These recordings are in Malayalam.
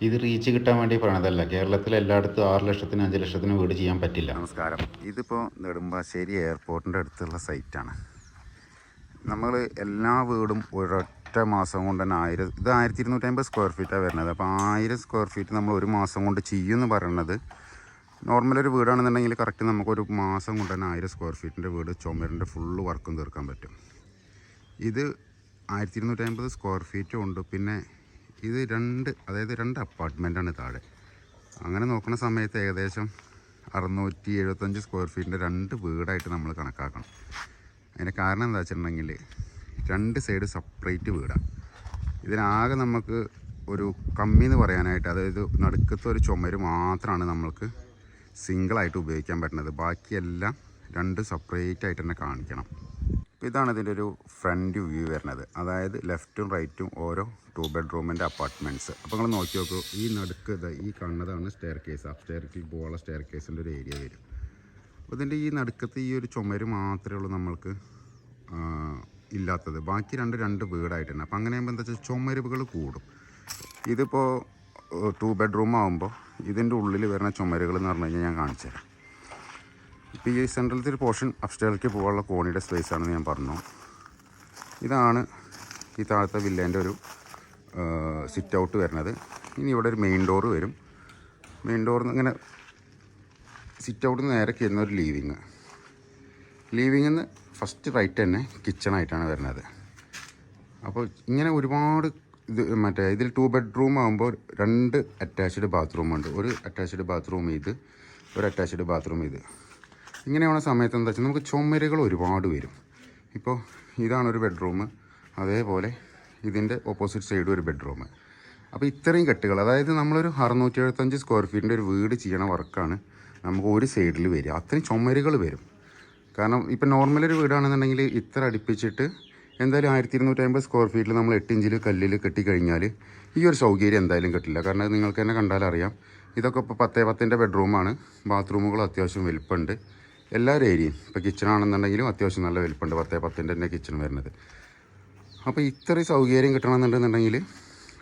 ഇത് റീച്ച് കിട്ടാൻ വേണ്ടി പറയണതല്ല. കേരളത്തിൽ എല്ലായിടത്തും ആറ് ലക്ഷത്തിന് അഞ്ച് ലക്ഷത്തിന് വീട് ചെയ്യാൻ പറ്റില്ല. നമസ്കാരം. ഇതിപ്പോൾ നെടുമ്പാശ്ശേരി എയർപോർട്ടിന്റെ അടുത്തുള്ള സൈറ്റാണ് നമ്മൾ എല്ലാ വീടും ഒരൊറ്റ മാസം കൊണ്ട് തന്നെ ആയിരം ഇത് ആയിരത്തി ഇരുന്നൂറ്റമ്പത് സ്ക്വയർ ഫീറ്റാണ് വരുന്നത്. അപ്പോൾ ആയിരം സ്ക്വയർ ഫീറ്റ് നമ്മൾ ഒരു മാസം കൊണ്ട് ചെയ്യുമെന്ന് പറയുന്നത് നോർമൽ ഒരു വീടാണെന്നുണ്ടെങ്കിൽ കറക്റ്റ് നമുക്കൊരു മാസം കൊണ്ട് തന്നെ ആയിരം സ്ക്വയർ ഫീറ്റിന്റെ വീട് ചുമരിന്റെ ഫുള്ള് വർക്കും തീർക്കാൻ പറ്റും. ഇത് ആയിരത്തി ഇരുന്നൂറ്റമ്പത് സ്ക്വയർ ഫീറ്റും ഉണ്ട് പിന്നെ ഇത് രണ്ട് അതായത് രണ്ട് അപ്പാർട്ട്മെന്റാണ് താഴെ. അങ്ങനെ നോക്കുന്ന സമയത്ത് ഏകദേശം അറുന്നൂറ്റി എഴുപത്തഞ്ച് സ്ക്വയർ ഫീറ്റിന്റെ രണ്ട് വീടായിട്ട് നമ്മൾ കണക്കാക്കണം. അതിന്റെ കാരണം എന്താ വെച്ചിട്ടുണ്ടെങ്കിൽ രണ്ട് സൈഡ് സെപ്പറേറ്റ് വീടാണ് ഇതിനാകെ നമുക്ക് ഒരു കമ്മി എന്ന് പറയാനായിട്ട് അതായത് നടുക്കത്തെ ഒരു ചുമര് മാത്രമാണ് നമ്മൾക്ക് സിംഗിളായിട്ട് ഉപയോഗിക്കാൻ പറ്റുന്നത്. ബാക്കിയെല്ലാം രണ്ട് സെപ്പറേറ്റ് ആയിട്ട് തന്നെ കാണിക്കണം. അപ്പോൾ ഇതാണ് ഇതിന്റെ ഒരു ഫ്രണ്ട് വ്യൂ വരുന്നത്. അതായത് ലെഫ്റ്റും റൈറ്റും ഓരോ ടു ബെഡ്റൂമിന്റെ അപ്പാർട്ട്മെന്റ്സ് അപ്പോൾ നിങ്ങൾ നോക്കി നോക്കൂ ഈ നടുക്ക് ഈ കാണുന്നതാണ് സ്റ്റെയർ കേസ് അപ് സ്റ്റെയർക്ക് പോകാനുള്ള സ്റ്റെയർ കേസിന്റെ ഒരു ഏരിയ വരും. അപ്പോൾ ഇതിന്റെ ഈ നടുക്കത്തെ ഈ ഒരു ചുമര് മാത്രമേ ഉള്ളൂ നമ്മൾക്ക് ഇല്ലാത്തത്. ബാക്കി രണ്ട് രണ്ട് വീടായിട്ടുണ്ട്. അപ്പോൾ അങ്ങനെ ആകുമ്പോൾ എന്താ വെച്ചാൽ ചുമരുകൾ കൂടും. ഇതിപ്പോൾ ടു ബെഡ്റൂം ആകുമ്പോൾ ഇതിന്റെ ഉള്ളിൽ വരുന്ന ചുമരുകൾ എന്ന് പറഞ്ഞു കഴിഞ്ഞാൽ ഞാൻ കാണിച്ചു തരാം ഇപ്പോൾ ഈ സെൻട്രലത്തെ ഒരു പോർഷൻ അപ്സ്റ്റേറിലേക്ക് പോകാനുള്ള കോണിയുടെ സ്പേസ് ആണെന്ന് ഞാൻ പറഞ്ഞു. ഇതാണ് ഈ താഴത്തെ വില്ലേന്റെ ഒരു സിറ്റ് ഔട്ട് വരുന്നത്. ഇനി ഇവിടെ ഒരു മെയിൻ ഡോറ് വരും. മെയിൻ ഡോറിൽ നിന്ന് ഇങ്ങനെ സിറ്റ് ഔട്ടിൽ നിന്ന് നേരെ കയറുന്ന ഒരു ലീവിങ് ലീവിങ്ങിൽ നിന്ന് ഫസ്റ്റ് റൈറ്റ് തന്നെ കിച്ചണായിട്ടാണ് വരുന്നത്. അപ്പോൾ ഇങ്ങനെ ഒരുപാട് ഇത് മറ്റേ ഇതിൽ ടു ബെഡ്റൂം ആകുമ്പോൾ രണ്ട് അറ്റാച്ച്ഡ് ബാത്റൂമുണ്ട് ഒരു അറ്റാച്ച്ഡ് ബാത്റൂം ഇത് ഒരു അറ്റാച്ച്ഡ് ബാത്റൂം ഇത്. ഇങ്ങനെയുള്ള സമയത്ത് എന്താ വെച്ചാൽ നമുക്ക് ചുമരുകൾ ഒരുപാട് വരും. ഇപ്പോൾ ഇതാണ് ഒരു ബെഡ്റൂം. അതേപോലെ ഇതിന്റെ ഓപ്പോസിറ്റ് സൈഡും ഒരു ബെഡ്റൂം. അപ്പോൾ ഇത്രയും കെട്ടുകൾ അതായത് നമ്മളൊരു അറുന്നൂറ്റി എഴുപത്തഞ്ച് സ്ക്വയർ ഫീറ്റിന്റെ ഒരു വീട് ചെയ്യണ വർക്കാണ് നമുക്ക് ഒരു സൈഡിൽ വരിക. അത്രയും ചുമരുകൾ വരും. കാരണം ഇപ്പം നോർമൽ ഒരു വീടാണെന്നുണ്ടെങ്കിൽ ഇത്ര അടുപ്പിച്ചിട്ട് എന്തായാലും ആയിരത്തി ഇരുന്നൂറ്റമ്പത് സ്ക്വയർ ഫീറ്റിൽ നമ്മൾ എട്ട് ഇഞ്ചിൽ കല്ലിൽ കെട്ടിക്കഴിഞ്ഞാൽ ഈ ഒരു സൗകര്യം എന്തായാലും കിട്ടില്ല. കാരണം നിങ്ങൾക്ക് തന്നെ കണ്ടാലറിയാം. ഇതൊക്കെ ഇപ്പോൾ പത്തേ പത്തിന്റെ ബെഡ്റൂമാണ്. ബാത്റൂമുകൾ അത്യാവശ്യം വലിപ്പമുണ്ട്. എല്ലാ ഏരിയയും. ഇപ്പോൾ കിച്ചണാണെന്നുണ്ടെങ്കിലും അത്യാവശ്യം നല്ല വലിപ്പമുണ്ട്. പത്തേ പത്തിന്റെ തന്നെ കിച്ചൺ വരുന്നത്. അപ്പോൾ ഇത്രയും സൗകര്യം കിട്ടണമെന്നുണ്ടെന്നുണ്ടെങ്കിൽ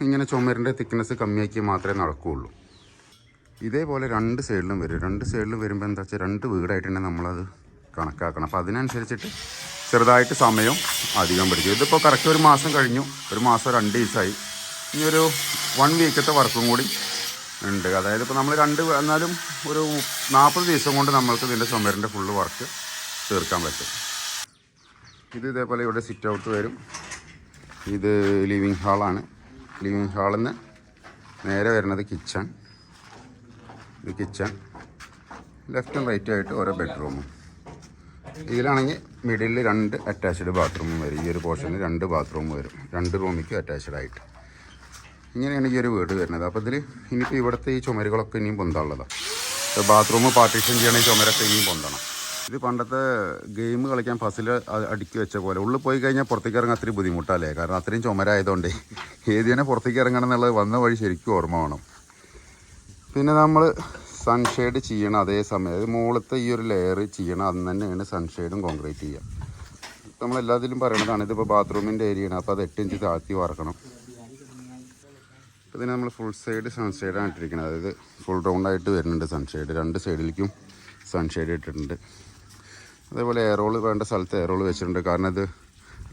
ഇങ്ങനെ ചുമരിന്റെ തിക്നെസ് കമ്മിയാക്കി മാത്രമേ നടക്കുകയുള്ളൂ. ഇതേപോലെ രണ്ട് സൈഡിലും വരും. രണ്ട് സൈഡിലും വരുമ്പോൾ എന്താ വെച്ചാൽ രണ്ട് വീടായിട്ടുണ്ടെങ്കിൽ നമ്മളത് കണക്കാക്കണം. അപ്പോൾ അതിനനുസരിച്ചിട്ട് ചെറുതായിട്ട് സമയം അധികം പിടിക്കും. ഇതിപ്പോൾ കറക്റ്റ് ഒരു മാസം കഴിഞ്ഞു. ഒരു മാസം രണ്ട് ദിവസമായി. ഇനി ഒരു വൺ വീക്കത്തെ വർക്കും കൂടി ഉണ്ട്. അതായത് ഇപ്പോൾ നമ്മൾ രണ്ട് എന്നാലും ഒരു നാൽപ്പത് ദിവസം കൊണ്ട് നമ്മൾക്ക് ഇതിന്റെ ചുമരിന്റെ ഫുള്ള് വർക്ക് തീർക്കാൻ പറ്റും. ഇത് ഇതേപോലെ ഇവിടെ സിറ്റ് ഔട്ട് വരും. ഇത് ലിവിങ് ഹാളാണ് ലിവിങ് ഹാളിൽ നിന്ന് നേരെ വരുന്നത് കിച്ചൺ ഇത് കിച്ചൺ ലെഫ്റ്റും റൈറ്റും ആയിട്ട് ഓരോ ബെഡ്റൂമും ഇതിലാണെങ്കിൽ മിഡിലിൽ രണ്ട് അറ്റാച്ച്ഡ് ബാത്റൂമും വരും. ഈ ഒരു പോർഷനിൽ രണ്ട് ബാത്റൂം വരും. രണ്ട് റൂമിക്കും അറ്റാച്ച്ഡ് ആയിട്ട്. ഇങ്ങനെയാണ് ഈ ഒരു വീട് വരുന്നത്. അപ്പോൾ ഇതിൽ ഇനിയിപ്പോൾ ഇവിടുത്തെ ഈ ചുമരുകളൊക്കെ ഇനിയും പൊന്താനുള്ളതാണ് ബാത്റൂം പാർട്ടീഷൻ ചെയ്യണ ഈ ചുമരൊക്കെ ഇനിയും പൊന്തണം. ഇത് പണ്ടത്തെ ഗെയിം കളിക്കാൻ ഫസിൽ അടുക്കി വെച്ച പോലെ ഉള്ളിൽ പോയി കഴിഞ്ഞാൽ പുറത്തേക്ക് ഇറങ്ങാൻ അത്രയും ബുദ്ധിമുട്ടല്ലേ? കാരണം അത്രയും ചുമരായതുകൊണ്ട് ഏതിനെ പുറത്തേക്ക് ഇറങ്ങണം എന്നുള്ളത് വന്ന വഴി ശരിക്കും ഓർമ്മ വേണം. പിന്നെ നമ്മൾ സൺഷെയ്ഡ് ചെയ്യണം അതേ സമയം അതായത് മുകളിലത്തെ ഈ ഒരു ലെയർ ചെയ്യണം അന്ന് തന്നെയാണ് സൺഷെയ്ഡും കോൺക്രീറ്റ് ചെയ്യുക നമ്മൾ എല്ലാത്തിലും പറയണതാണ് ഇതിപ്പോൾ ബാത്റൂമിന്റെ ഏരിയയാണ് അപ്പോൾ അത് എട്ട് ഇഞ്ച് താഴ്ത്തി വറക്കണം. ഇതിന് നമ്മൾ ഫുൾ സൈഡ് സൺഷെയ്ഡാണ് ഇട്ടിരിക്കുന്നത്. അതായത് ഫുൾ റൗണ്ട് ആയിട്ട് വരുന്നുണ്ട് സൺഷെയ്ഡ് രണ്ട് സൈഡിലേക്കും സൺഷെയ്ഡ് ഇട്ടിട്ടുണ്ട്. അതേപോലെ എയറോൾ വേണ്ട സ്ഥലത്ത് എയറോൾ വെച്ചിട്ടുണ്ട്. കാരണം ഇത്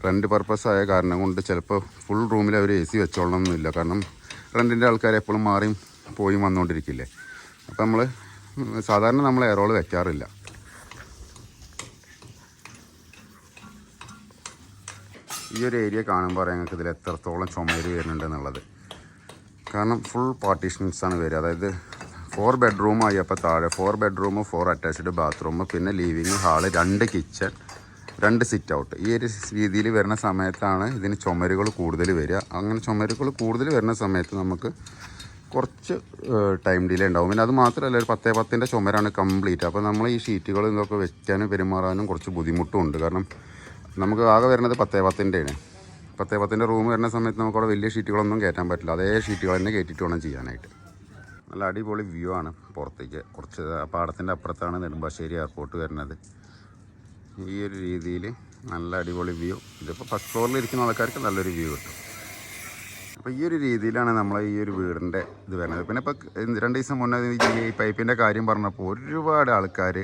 റെന്റ് പർപ്പസ് ആയ കാരണം കൊണ്ട് ചിലപ്പോൾ ഫുൾ റൂമിൽ അവർ എ സി വെച്ചോളണം എന്നില്ല കാരണം റെന്റിന്റെ ആൾക്കാർ എപ്പോഴും മാറിയും പോയും വന്നുകൊണ്ടിരിക്കില്ലേ അപ്പോൾ നമ്മൾ സാധാരണ നമ്മൾ എയറോൾ വെക്കാറില്ല. ഈ ഒരു ഏരിയ കാണുമ്പോൾ പറയാം ഞങ്ങൾക്ക് ഇതിൽ എത്രത്തോളം ചുമര് വരുന്നുണ്ട് എന്നുള്ളത് കാരണം ഫുൾ പാർട്ടീഷൻസ് ആണ് വരിക. അതായത് ഫോർ ബെഡ്റൂമായി അപ്പോൾ താഴെ four bedroom four attached bathroom പിന്നെ ലിവിങ് ഹാൾ രണ്ട് കിച്ചൺ രണ്ട് സിറ്റ് ഔട്ട് ഈ ഒരു രീതിയിൽ വരുന്ന സമയത്താണ് ഇതിന് ചുമരുകൾ കൂടുതൽ വരിക. അങ്ങനെ ചുമരുകൾ കൂടുതൽ വരുന്ന സമയത്ത് നമുക്ക് കുറച്ച് ടൈം ഡിലേ ഉണ്ടാവും. പിന്നെ അത് മാത്രമല്ല ഒരു പത്തേ പത്തിന്റെ ചുമരാണ് കംപ്ലീറ്റ് അപ്പോൾ നമ്മൾ ഈ ഷീറ്റുകൾ ഇതൊക്കെ വെക്കാനും പെരുമാറാനും കുറച്ച് ബുദ്ധിമുട്ടും ഉണ്ട്. കാരണം നമുക്ക് ആകെ വരുന്നത് പത്തേ പത്തിന്റെയാണ്. പത്തേ പത്തിന്റെ റൂം വരുന്ന സമയത്ത് നമുക്ക് അവിടെ വലിയ ഷീറ്റുകളൊന്നും കയറ്റാൻ പറ്റില്ല. അതേ ഷീറ്റുകൾ തന്നെ കയറ്റിയിട്ട് വേണം ചെയ്യാനായിട്ട്. നല്ല അടിപൊളി വ്യൂ ആണ് പുറത്തേക്ക്. കുറച്ച് പാടത്തിന്റെ അപ്പുറത്താണ് നെടുമ്പാശ്ശേരി എയർപോർട്ട് വരുന്നത്. ഈ ഒരു രീതിയിൽ നല്ല അടിപൊളി വ്യൂ ഇതിപ്പോൾ ഫസ്റ്റ് ഫ്ലോറിൽ ഇരിക്കുന്ന ആൾക്കാർക്ക് നല്ലൊരു വ്യൂ കിട്ടും. അപ്പോൾ ഈ ഒരു രീതിയിലാണ് നമ്മൾ ഈ ഒരു വീടിന്റെ ഇത് വരുന്നത്. പിന്നെ ഇപ്പോൾ രണ്ട് ദിവസം മുന്നേ ഈ പൈപ്പിന്റെ കാര്യം പറഞ്ഞപ്പോൾ ഒരുപാട് ആൾക്കാർ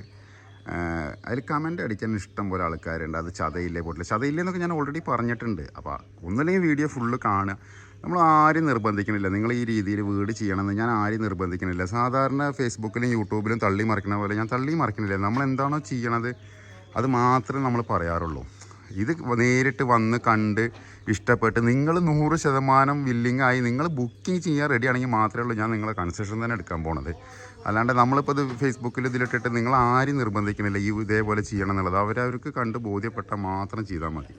അതിൽ കമന്റ് അടിക്കാൻ ഇഷ്ടം പോലെ ആൾക്കാരുണ്ട്. അത് ചതയില്ലേ പോട്ടില്ല ചതയില്ലേ എന്നൊക്കെ ഞാൻ ഓൾറെഡി പറഞ്ഞിട്ടുണ്ട്. അപ്പോൾ ഒന്നല്ലെങ്കിൽ വീഡിയോ ഫുള്ള് കാണുക. നമ്മൾ ആരും നിർബന്ധിക്കണില്ല. നിങ്ങൾ ഈ രീതിയിൽ വീട് ചെയ്യണമെന്ന് ഞാൻ ആരും നിർബന്ധിക്കണില്ല. സാധാരണ ഫേസ്ബുക്കിലും യൂട്യൂബിലും തള്ളി മറിക്കണ പോലെ ഞാൻ തള്ളി മറിക്കണില്ല. നമ്മൾ എന്താണോ ചെയ്യണത് അത് മാത്രമേ നമ്മൾ പറയാറുള്ളൂ. ഇത് നേരിട്ട് വന്ന് കണ്ട് ഇഷ്ടപ്പെട്ട് നിങ്ങൾ നൂറ് ശതമാനം വില്ലിങ്ങായി നിങ്ങൾ ബുക്കിംഗ് ചെയ്യാൻ റെഡി ആണെങ്കിൽ മാത്രമേ ഉള്ളൂ ഞാൻ നിങ്ങളെ കൺസെഷൻ തന്നെ എടുക്കാൻ പോണത്. അല്ലാണ്ട് നമ്മളിപ്പോൾ ഇത് ഫേസ്ബുക്കിൽ ഇതിലിട്ടിട്ട് നിങ്ങൾ ആരും നിർബന്ധിക്കണില്ല ഈ ഇതേപോലെ ചെയ്യണം എന്നുള്ളത്. അവരവർക്ക് കണ്ട് ബോധ്യപ്പെട്ടാൽ മാത്രം ചെയ്താൽ മതി.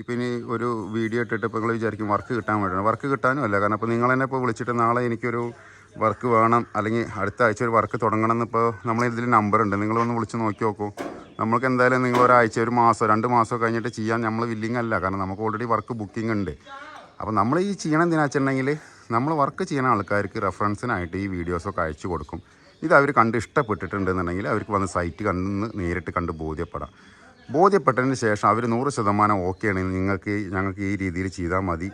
ഇപ്പം ഇനി ഒരു വീഡിയോ ഇട്ടിട്ട് ഇപ്പോൾ നിങ്ങൾ വിചാരിക്കും വർക്ക് കിട്ടാൻ വേണ്ടി വർക്ക് കിട്ടാനും അല്ല. കാരണം ഇപ്പോൾ നിങ്ങൾ തന്നെ ഇപ്പോൾ വിളിച്ചിട്ട് നാളെ എനിക്കൊരു വർക്ക് വേണം അല്ലെങ്കിൽ അടുത്ത ആഴ്ച ഒരു വർക്ക് തുടങ്ങണം എന്നിപ്പോൾ നമ്മളിതിൽ നമ്പറുണ്ട് നിങ്ങളൊന്ന് വിളിച്ച് നോക്കി നോക്കൂ. നമുക്ക് എന്തായാലും നിങ്ങൾ ഒരാഴ്ച ഒരു മാസം രണ്ട് മാസം കഴിഞ്ഞിട്ട് ചെയ്യാൻ നമ്മൾ വില്ലിങ് അല്ല. കാരണം നമുക്ക് ഓൾറെഡി വർക്ക് ബുക്കിംഗ് ഉണ്ട്. അപ്പോൾ നമ്മൾ ഈ ചെയ്യണം എന്തിനാ വെച്ചിട്ടുണ്ടെങ്കിൽ നമ്മൾ വർക്ക് ചെയ്യുന്ന ആൾക്കാർക്ക് റെഫറൻസിനായിട്ട് ഈ വീഡിയോസൊക്കെ അയച്ചു കൊടുക്കും. ഇത് അവർ കണ്ട് ഇഷ്ടപ്പെട്ടിട്ടുണ്ടെന്നുണ്ടെങ്കിൽ അവർക്ക് വന്ന് സൈറ്റ് കണ്ട് നേരിട്ട് കണ്ട് ബോധ്യപ്പെടാം. ബോധ്യപ്പെട്ടതിന് ശേഷം അവർ നൂറ് ശതമാനം ഓക്കെ ആണെങ്കിൽ നിങ്ങൾക്ക് ഞങ്ങൾക്ക് ഈ രീതിയിൽ ചെയ്താൽ മതി.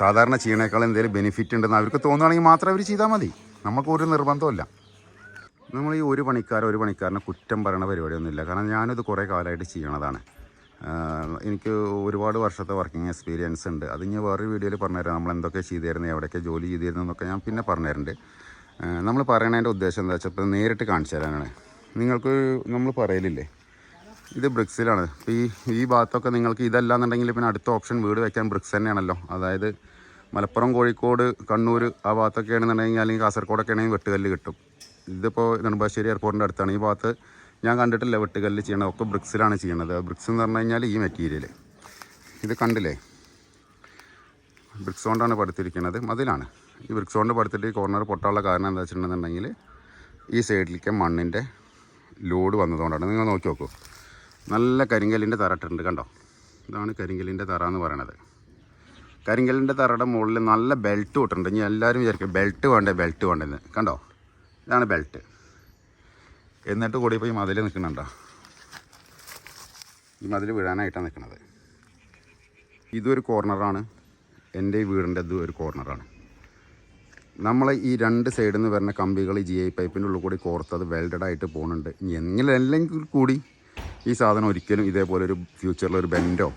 സാധാരണ ചെയ്യണേക്കാൾ എന്തെങ്കിലും ബെനിഫിറ്റ് ഉണ്ടെന്ന് അവർക്ക് തോന്നുകയാണെങ്കിൽ മാത്രം അവർ ചെയ്താൽ മതി. നമുക്ക് ഒരു നിർബന്ധമില്ല നമ്മൾ ഈ ഒരു പണിക്കാരൻ ഒരു പണിക്കാരനെ കുറ്റം പറയണ പരിപാടിയൊന്നുമില്ല. കാരണം ഞാനിത് കുറേ കാലമായിട്ട് ചെയ്യണതാണ്. എനിക്ക് ഒരുപാട് വർഷത്തെ വർക്കിംഗ് എക്സ്പീരിയൻസ് ഉണ്ട്. അത് ഞാൻ വേറൊരു വീഡിയോയിൽ പറഞ്ഞുതരാം. നമ്മൾ എന്തൊക്കെ ചെയ്തിരുന്നു എവിടെയൊക്കെ ജോലി ചെയ്തിരുന്നു എന്നൊക്കെ ഞാൻ പിന്നെ പറഞ്ഞുതരുന്നുണ്ട് നമ്മൾ പറയണതിന്റെ ഉദ്ദേശം എന്താ വെച്ചാൽ നേരിട്ട് കാണിച്ചു തരാനാണ്. നിങ്ങൾക്ക് നമ്മൾ പറയലില്ലേ? ഇത് ബ്രിക്സിലാണ്. ഈ ഈ ഭാഗത്തൊക്കെ നിങ്ങൾക്ക് ഇതല്ല എന്നുണ്ടെങ്കിൽ പിന്നെ അടുത്ത ഓപ്ഷൻ വീട് വയ്ക്കാൻ ബ്രിക്സ് തന്നെയാണല്ലോ. അതായത് മലപ്പുറം കോഴിക്കോട് കണ്ണൂർ ആ ഭാഗത്തൊക്കെ ആണെന്നുണ്ടെങ്കിൽ അല്ലെങ്കിൽ കാസർഗോഡൊക്കെ ആണെങ്കിൽ വെട്ടുകല്ല് കിട്ടും. ഇതിപ്പോൾ നെടുമ്പാശ്ശേരി എയർപോർട്ടിന്റെ അടുത്താണ്. ഈ ഭാഗത്ത് ഞാൻ കണ്ടിട്ടില്ല വെട്ടുകല്ല് ചെയ്യണത്. ഒക്കെ ബ്രിക്സിലാണ് ചെയ്യണത്. ബ്രിക്സ് എന്ന് പറഞ്ഞു കഴിഞ്ഞാൽ ഈ മെറ്റീരിയൽ ഇത് കണ്ടില്ലേ? ബ്രിക്സ് കൊണ്ടാണ് പടുത്തിരിക്കുന്നത് മതിലാണ്. ഈ ബ്രിക്സ് കൊണ്ട് പടുത്തിട്ട് ഈ കോർണർ പൊട്ടാനുള്ള കാരണം എന്താ വെച്ചിട്ടുണ്ടെന്നുണ്ടെങ്കിൽ ഈ സൈഡിലേക്ക് മണ്ണിന്റെ ലോഡ് വന്നതുകൊണ്ടാണ്. നിങ്ങൾ നോക്കി നോക്കൂ. നല്ല കരിങ്കല്ലിന്റെ തറ ഇട്ടിട്ടുണ്ട് കണ്ടോ? ഇതാണ് കരിങ്കല്ലിന്റെ തറ എന്ന് പറയണത്. കരിങ്കല്ലിന്റെ തറയുടെ മുകളിൽ നല്ല ബെൽറ്റ് ഇട്ടിട്ടുണ്ട്. ഇനി എല്ലാവരും വിചാരിക്കും ബെൽറ്റ് വേണ്ടേ? ബെൽറ്റ് വേണ്ടെന്ന്. കണ്ടോ? ഇതാണ് ബെൽറ്റ് എന്നിട്ട് കൂടി ഇപ്പോൾ ഈ മതിൽ നിൽക്കുന്നുണ്ടോ? ഈ മതിൽ വീഴാനായിട്ടാണ് നിൽക്കുന്നത്. ഇതൊരു കോർണറാണ്. എന്റെ ഈ വീടിന്റെ ഇതും ഒരു കോർണറാണ്. നമ്മൾ ഈ രണ്ട് സൈഡിൽ നിന്ന് വരുന്ന കമ്പികൾ ജി ഐ പൈപ്പിന്റെ ഉള്ളിൽ കൂടി കോർത്തത് വെൽഡഡ് ആയിട്ട് പോകുന്നുണ്ട്. എങ്ങനെ അല്ലെങ്കിൽ കൂടി ഈ സാധനം ഒരിക്കലും ഇതേപോലെ ഒരു ഫ്യൂച്ചറിൽ ഒരു ബെൻഡോ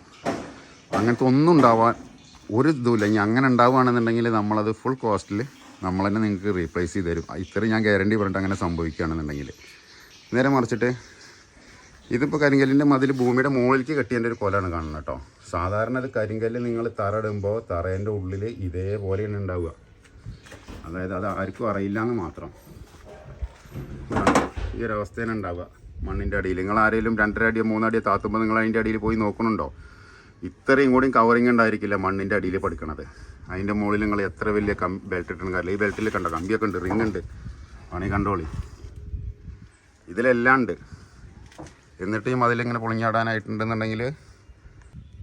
അങ്ങനത്തെ ഒന്നും ഉണ്ടാവാൻ ഒരു ഇതുമില്ല. ഇനി അങ്ങനെ ഉണ്ടാവുകയാണെന്നുണ്ടെങ്കിൽ നമ്മളത് ഫുൾ കോസ്റ്റിൽ നമ്മൾ തന്നെ നിങ്ങൾക്ക് റീപ്ലേസ് ചെയ്ത് തരും. ഇത്രയും ഞാൻ ഗ്യാരണ്ടി പറഞ്ഞിട്ട് അങ്ങനെ സംഭവിക്കുകയാണെന്നുണ്ടെങ്കിൽ. നേരെ മറിച്ചിട്ട് ഇതിപ്പോൾ കരിങ്കല്ലിന്റെ മതിൽ ഭൂമിയുടെ മുകളിലേക്ക് കെട്ടിയതിന്റെ ഒരു കൊലാണ് കാണുന്നത് കേട്ടോ. സാധാരണ അത് കരിങ്കല്ല് നിങ്ങൾ തറ ഇടുമ്പോൾ തറേന്റെ ഉള്ളിൽ ഇതേപോലെയാണ് ഉണ്ടാവുക. അതായത് അത് ആർക്കും അറിയില്ല എന്ന് മാത്രം. ഈ ഒരു അവസ്ഥയാണ് ഉണ്ടാവുക. മണ്ണിന്റെ അടിയിൽ. നിങ്ങൾ ആരെങ്കിലും രണ്ടര അടിയോ മൂന്നടിയോ താത്തുമ്പോൾ നിങ്ങൾ അതിന്റെ അടിയിൽ പോയി നോക്കണുണ്ടോ? ഇത്രയും കൂടിയും കവറിങ് ഉണ്ടായിരിക്കില്ല മണ്ണിന്റെ അടിയിൽ പഠിക്കണത് അതിന്റെ മുകളിൽ നിങ്ങൾ എത്ര വലിയ കം ബെൽറ്റ് ഇട്ടുണ്ടെങ്കിൽ ഈ ബെൽറ്റിൽ കണ്ടോ? കമ്പിയൊക്കെ ഉണ്ട് റിങ് ഉണ്ട്. പണി കണ്ടോളി. ഇതിലെല്ലാം ഉണ്ട്. എന്നിട്ട് അതിലിങ്ങനെ പൊളിഞ്ഞാടാനായിട്ടുണ്ടെന്നുണ്ടെങ്കിൽ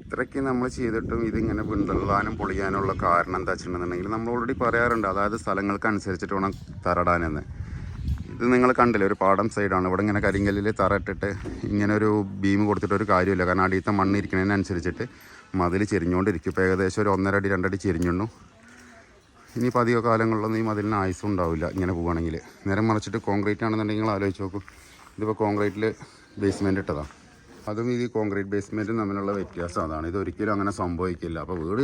ഇത്രയ്ക്ക് നമ്മൾ ചെയ്തിട്ടും ഇതിങ്ങനെ വിണ്ടള്ളാനും പൊളിയാനുള്ള കാരണം എന്താ വെച്ചിട്ടുണ്ടെന്നുണ്ടെങ്കിൽ നമ്മൾ ഓൾറെഡി പറയാറുണ്ട്. അതായത് സ്ഥലങ്ങൾക്ക് അനുസരിച്ചിട്ട് വേണം തറടാനെന്ന് ഇത് നിങ്ങൾ കണ്ടില്ലേ? ഒരു പാടം സൈഡാണ് ഇവിടെ ഇങ്ങനെ കരിങ്കല്ലിൽ തറ ഇട്ടിട്ട് ഇങ്ങനെ ഒരു ബീം കൊടുത്തിട്ട് ഒരു കാര്യമില്ല. കാരണം അടിയത്തെ മണ്ണ് ഇരിക്കുന്നതിനനുസരിച്ചിട്ട് മതിൽ ചെരിഞ്ഞുകൊണ്ടിരിക്കും. ഇപ്പോൾ ഏകദേശം ഒരു ഒന്നര അടി രണ്ടടി ചെരിഞ്ഞുണ്ടു ഇനിയിപ്പോൾ അധിക കാലങ്ങളിലൊന്നും ഈ മതിലിന് ആയുസും ഉണ്ടാവില്ല ഇങ്ങനെ പോവുകയാണെങ്കിൽ. നേരം മറിച്ചിട്ട് കോൺക്രീറ്റ് ആണെന്നുണ്ടെങ്കിൽ ആലോചിച്ച് നോക്കൂ. ഇതിപ്പോൾ കോൺക്രീറ്റിൽ ബേസ്മെന്റ് ഇട്ടതാണ് അതും ഈ കോൺക്രീറ്റ് ബേസ്മെന്റും തമ്മിലുള്ള വ്യത്യാസം അതാണ്. ഇതൊരിക്കലും അങ്ങനെ സംഭവിക്കില്ല. അപ്പോൾ വീട്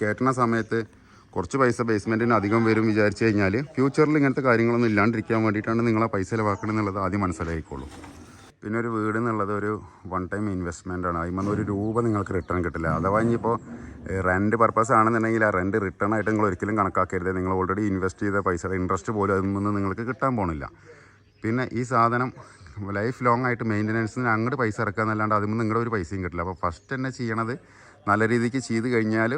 കയറ്റുന്ന സമയത്ത് കുറച്ച് പൈസ ബേസ്മെന്റിന് അധികം വരും വിചാരിച്ചു കഴിഞ്ഞാൽ ഫ്യൂച്ചറിൽ ഇങ്ങനത്തെ കാര്യങ്ങളൊന്നും ഇല്ലാണ്ടിരിക്കാൻ വേണ്ടിയിട്ടാണ് നിങ്ങളെ പൈസ ചിലവാക്കണം എന്നുള്ളത് ആദ്യം മനസ്സിലായിക്കോളൂ പിന്നെ ഒരു വീട് എന്നുള്ളത് ഒരു വൺ ടൈം ഇൻവെസ്റ്റ്മെന്റ് ആണ്. അതിൽ ഒരു രൂപ നിങ്ങൾക്ക് റിട്ടേൺ കിട്ടില്ല. അഥവാ ഇനിയിപ്പോൾ റെന്റ് പർപ്പസ് ആണെന്നുണ്ടെങ്കിൽ ആ റെന്റ് റിട്ടേൺ ആയിട്ട് നിങ്ങൾ ഒരിക്കലും കണക്കാക്കരുത്. നിങ്ങൾ ഓൾറെഡി ഇൻവെസ്റ്റ് ചെയ്ത പൈസയുടെ ഇൻട്രസ്റ്റ് പോലും അതിൽ നിന്ന് നിങ്ങൾക്ക് കിട്ടാൻ പോണില്ല. പിന്നെ ഈ സാധനം ലൈഫ് ലോങ് ആയിട്ട് മെയിന്റനൻസിന് അങ്ങോട്ട് പൈസ ഇറക്കുക എന്നല്ലാണ്ട് അതിൽ നിന്ന് നിങ്ങളുടെ ഒരു പൈസയും കിട്ടില്ല. അപ്പോൾ ഫസ്റ്റ് തന്നെ ചെയ്യണത് നല്ല രീതിക്ക് ചെയ്ത് കഴിഞ്ഞാൽ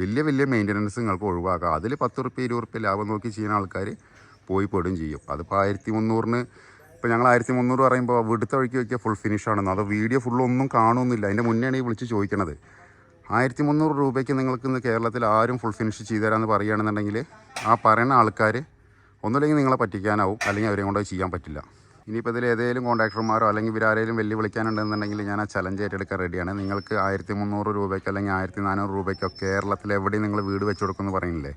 വലിയ വലിയ മെയിന്റനൻസ് നിങ്ങൾക്ക് ഒഴിവാക്കാം. അതിൽ പത്ത് റുപ്യ ഇരുപത് റുപ്യ ലാഭം നോക്കി ചെയ്യുന്ന ആൾക്കാർ പോയി പെടും ചെയ്യും. അതിപ്പോൾ ആയിരത്തി മുന്നൂറിന് ഇപ്പോൾ ഞങ്ങൾ ആയിരത്തി മുന്നൂറ് പറയുമ്പോൾ വിടുത്ത വഴിക്ക് വയ്ക്കുക ഫുൾ ഫിനിഷ് ആണെന്ന്. അത് വീഡിയോ ഫുള്ളൊന്നും കാണുന്നില്ല. അതിന്റെ മുന്നെയാണ് ഈ വിളിച്ച് ചോദിക്കണത്. ആയിരത്തി മുന്നൂറ് രൂപയ്ക്ക് നിങ്ങൾക്ക് ഇന്ന് കേരളത്തിൽ ആരും ഫുൾ ഫിനിഷ് ചെയ്തു തരാമെന്ന് പറയുകയാണെന്നുണ്ടെങ്കിൽ ആ പറയുന്ന ആൾക്കാർ ഒന്നുമില്ലെങ്കിൽ നിങ്ങളെ പറ്റിക്കാനാവും. അല്ലെങ്കിൽ അവരെ കൊണ്ട് ചെയ്യാൻ പറ്റില്ല. ഇനിയിപ്പോൾ ഇതിൽ ഏതെങ്കിലും കോൺട്രാക്ടർമാരോ അല്ലെങ്കിൽ ഇവരാരെങ്കിലും വെല്ലു വിളിക്കാനുണ്ടെന്നുണ്ടെങ്കിൽ ഞാൻ ആ ചലഞ്ച് ഏറ്റെടുക്കാൻ റെഡിയാണ് നിങ്ങൾക്ക് ആയിരത്തി മുന്നൂറ് രൂപയ്ക്ക് അല്ലെങ്കിൽ ആയിരത്തി നാനൂറ് രൂപയ്ക്കോ കേരളത്തിൽ എവിടെയും നിങ്ങൾ വീട് വെച്ചു കൊടുക്കുമെന്ന് പറയുന്നില്ലേ?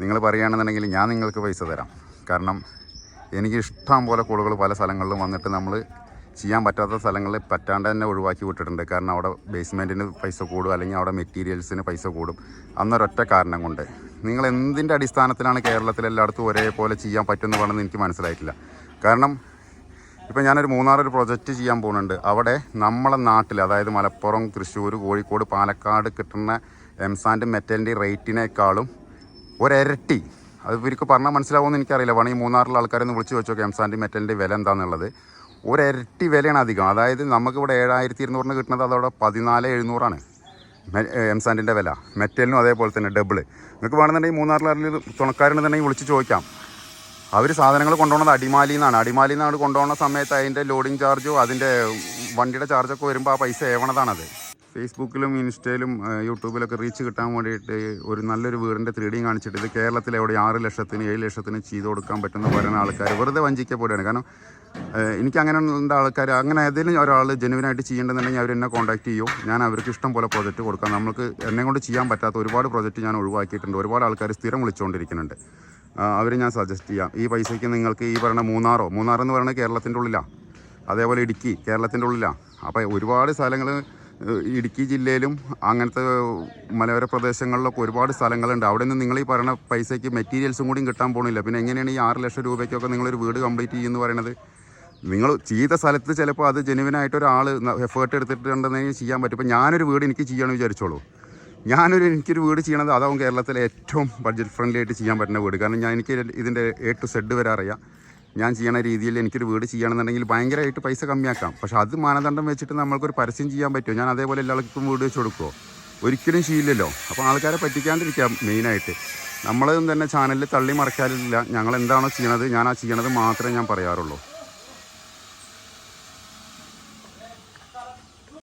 നിങ്ങൾ പറയുകയാണെന്നുണ്ടെങ്കിൽ ഞാൻ നിങ്ങൾക്ക് പൈസ തരാം. കാരണം എനിക്ക് ഇഷ്ടം പോലെ കോളുകൾ പല സ്ഥലങ്ങളിലും വന്നിട്ട് നമ്മൾ ചെയ്യാൻ പറ്റാത്ത സ്ഥലങ്ങളിൽ പറ്റാണ്ട് തന്നെ ഒഴിവാക്കി വിട്ടിട്ടുണ്ട്. കാരണം അവിടെ ബേസ്മെന്റിന് പൈസ കൂടും അല്ലെങ്കിൽ അവിടെ മെറ്റീരിയൽസിന് പൈസ കൂടും. അന്നൊരൊറ്റ കാരണം കൊണ്ട്. നിങ്ങൾ എന്തിന്റെ അടിസ്ഥാനത്തിലാണ് കേരളത്തിൽ എല്ലായിടത്തും ഒരേപോലെ ചെയ്യാൻ പറ്റുമെന്ന് വേണമെന്ന് എനിക്ക് മനസ്സിലായിട്ടില്ല. കാരണം ഇപ്പം ഞാനൊരു മൂന്നാറൊരു പ്രൊജക്റ്റ് ചെയ്യാൻ പോകുന്നുണ്ട്. അവിടെ നമ്മളെ നാട്ടിൽ അതായത് മലപ്പുറം തൃശ്ശൂർ കോഴിക്കോട് പാലക്കാട് കിട്ടുന്ന എംസാന്റെ മെറ്റലിന്റെ റേറ്റിനേക്കാളും ഒരരട്ടി അത് ഇവർക്ക് പറഞ്ഞാൽ മനസ്സിലാവുമെന്ന് എനിക്കറിയില്ല. വേണമെങ്കിൽ മൂന്നാറിലെ ആൾക്കാരൊന്ന് വിളിച്ച് വെച്ചോക്കെ എംസാന്റെ മെറ്റലിന്റെ വില എന്താണെന്നുള്ളത് ഒരരട്ടി വിലയാണ് അധികം. അതായത് നമുക്കിവിടെ ഏഴായിരത്തി ഇരുന്നൂറിന് കിട്ടുന്നത് അതവിടെ പതിനാല് എഴുന്നൂറാണ്. എംസാൻഡിന്റെ വില. മെറ്റലിനും അതേപോലെ തന്നെ ഡബിൾ നിങ്ങൾക്ക് വേണമെന്നുണ്ടെങ്കിൽ മൂന്നാറിലെ തുണക്കാരുണ്ടെന്നുണ്ടെങ്കിൽ വിളിച്ച് ചോദിക്കാം. അവർ സാധനങ്ങൾ കൊണ്ടുപോകുന്നത് അടിമാലിയിൽ നിന്നാണ് അടിമാലിയിൽ നിന്നാണ് കൊണ്ടുപോകുന്ന സമയത്ത് അതിന്റെ ലോഡിങ് ചാർജോ അതിന്റെ വണ്ടിയുടെ ചാർജൊക്കെ വരുമ്പോൾ ആ പൈസ ഏവണതാണത്. ഫേസ്ബുക്കിലും ഇൻസ്റ്റയിലും യൂട്യൂബിലൊക്കെ റീച്ച് കിട്ടാൻ വേണ്ടിയിട്ട് ഒരു നല്ലൊരു വീടിന്റെ ത്രീ ഡിയും കാണിച്ചിട്ട് ഇത് കേരളത്തിൽ എവിടെ ആറ് ലക്ഷത്തിന് ഏഴ് ലക്ഷത്തിന് ചെയ്ത് കൊടുക്കാൻ പറ്റുന്ന പറയുന്ന ആൾക്കാർ വെറുതെ വഞ്ചിക്കപ്പെടുകയാണ് കാരണം എനിക്ക് അങ്ങനെ ഉള്ള ആൾക്കാർ അങ്ങനെ ഏതെങ്കിലും ഒരാൾ ജെനുവിനായിട്ട് ചെയ്യേണ്ടതെന്നുണ്ടെങ്കിൽ അവർ എന്നെ കോൺടാക്ട് ചെയ്യും. ഞാൻ അവർക്ക് ഇഷ്ടം പോലെ പ്രൊജക്റ്റ് കൊടുക്കാം. നമുക്ക് എന്നെ കൊണ്ട് ചെയ്യാൻ പറ്റാത്ത ഒരുപാട് പ്രൊജക്റ്റ് ഞാൻ ഒഴിവാക്കിയിട്ടുണ്ട്. ഒരുപാട് ആൾക്കാർ സ്ഥിരം വിളിച്ചുകൊണ്ടിരിക്കുന്നുണ്ട് അവർ ഞാൻ സജസ്റ്റ് ചെയ്യാം. ഈ പൈസയ്ക്ക് നിങ്ങൾക്ക് ഈ പറയുന്ന മൂന്നാറോ മൂന്നാറെന്ന് പറയുന്നത് കേരളത്തിന്റെ ഉള്ളിലാണ് അതേപോലെ ഇടുക്കി കേരളത്തിന്റെ ഉള്ളിലാണ് അപ്പോൾ ഒരുപാട് സ്ഥലങ്ങൾ ഇടുക്കി ജില്ലയിലും അങ്ങനത്തെ മലയോര പ്രദേശങ്ങളിലൊക്കെ ഒരുപാട് സ്ഥലങ്ങളുണ്ട്. അവിടെ നിന്ന് നിങ്ങൾ ഈ പറയുന്ന പൈസയ്ക്ക് മെറ്റീരിയൽസും കൂടിയും കിട്ടാൻ പോകുന്നില്ല പിന്നെ എങ്ങനെയാണ് ഈ ആറ് ലക്ഷം രൂപയ്ക്കൊക്കെ നിങ്ങളൊരു വീട് കംപ്ലീറ്റ് ചെയ്യുമെന്ന് പറയുന്നത് നിങ്ങൾ ചെയ്ത സ്ഥലത്ത് ചിലപ്പോൾ അത് ജെനുവിനായിട്ട് ഒരാൾ എഫേർട്ട് എടുത്തിട്ടുണ്ടെന്നെങ്കിൽ ചെയ്യാൻ പറ്റും. ഇപ്പോൾ ഞാനൊരു വീട് എനിക്ക് ചെയ്യണമെന്ന് വിചാരിച്ചോളൂ. ഞാനൊരു എനിക്കൊരു വീട് ചെയ്യണത് അതാവും കേരളത്തിലെ ഏറ്റവും ബഡ്ജറ്റ് ഫ്രണ്ട്ലി ആയിട്ട് ചെയ്യാൻ പറ്റുന്ന വീട്. കാരണം ഞാൻ എനിക്ക് ഇതിന്റെ എ ടു സെഡ് വരെ അറിയാം. ഞാൻ ചെയ്യണ രീതിയിൽ എനിക്കൊരു വീട് ചെയ്യണമെന്നുണ്ടെങ്കിൽ ഭയങ്കരമായിട്ട് പൈസ കമ്മിയാക്കാം. പക്ഷെ അത് മാനദണ്ഡം വെച്ചിട്ട് നമ്മൾക്കൊരു പരസ്യം ചെയ്യാൻ പറ്റുമോ? ഞാൻ അതേപോലെ എല്ലാവർക്കും വീട് വെച്ച് കൊടുക്കുമോ ഒരിക്കലും ശീലല്ലോ അപ്പോൾ ആൾക്കാരെ പറ്റിക്കാണ്ടിരിക്കാം മെയിനായിട്ട്. നമ്മളതും തന്നെ ചാനലിൽ തള്ളി മറക്കാറില്ല. ഞങ്ങൾ എന്താണോ ചെയ്യണത് ഞാൻ ആ ചെയ്യണത് മാത്രമേ ഞാൻ പറയാറുള്ളൂ.